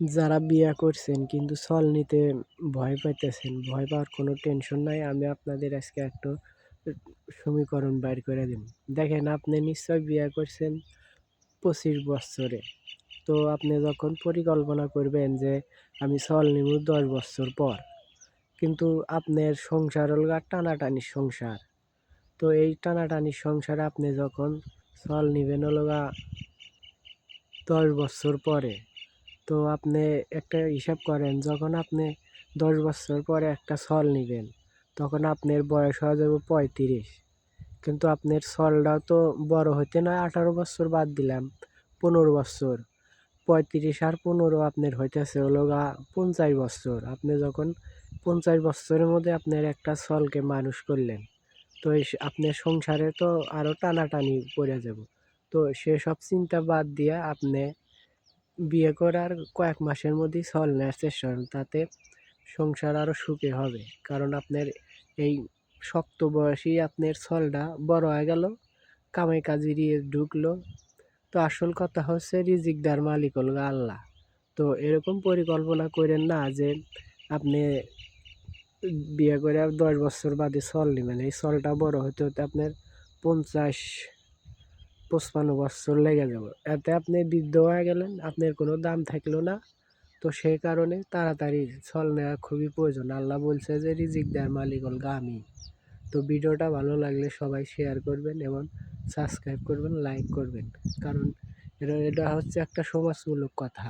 যারা বিয়ে করছেন কিন্তু ছল নিতে ভয় পাইতেছেন, ভয় পাওয়ার কোনো টেনশন নাই। আমি আপনাদের আজকে একটা সমীকরণ বাইর করে দিন দেখেন, আপনি নিশ্চয় বিয়ে করছেন পঁচিশ বছরে। তো আপনি যখন পরিকল্পনা করবেন যে আমি ছল নিব দশ বছর পর, কিন্তু আপনার সংসার হল গা টানাটানির সংসার। তো এই টানাটানির সংসারে আপনি যখন ছল নিবেন হলো গা দশ বছর পরে তো আপনি একটা হিসাব করেন, যখন আপনি দশ বছর পরে একটা ছল নেবেন, তখন আপনার বয়স হয়ে যাবে পঁয়ত্রিশ। কিন্তু আপনার ছলটাও তো বড় হতে নয় আঠারো বছর বাদ দিলাম, পনেরো বছর। পঁয়ত্রিশ আর পনেরো আপনার হইতেছে হলো গা পঞ্চাশ বছর। আপনি যখন পঞ্চাশ বছরের মধ্যে আপনার একটা ছলকে মানুষ করলেন, তো আপনার সংসারে তো আরও টানাটানি পড়ে যাব। তো সেসব চিন্তা বাদ দিয়ে আপনি বিয়ে করার কয়েক মাসের মধ্যেই সল নেওয়ার করেন, তাতে সংসার আরও সুখে হবে। কারণ আপনার এই শক্ত বয়সেই আপনার ছলটা বড় হয়ে গেল কামাই কাজি ঢুকলো। তো আসল কথা হচ্ছে রিজিক দেওয়ার মালিক হল আল্লাহ। তো এরকম পরিকল্পনা করেন না যে আপনি বিয়ে করে দশ বছর বাদে ছল নেবেন। এই সলটা বড় হতে হতে আপনার পঞ্চাশ পঁচপান্ন বছর লেগে যাব। এতে আপনি বৃদ্ধ হয়ে গেলেন, আপনার কোনো দাম থাকল না। তো সেই কারণে তাড়াতাড়ি ছল নেওয়া খুবই প্রয়োজন। আল্লাহ বলছে যে, রিজিক দেওয়ার মালিক হল আমি। তো ভিডিওটা ভালো লাগলে সবাই শেয়ার করবেন এবং সাবস্ক্রাইব করবেন লাইক করবেন। কারণ এটা এটা হচ্ছে একটা সমাজমূলক কথা।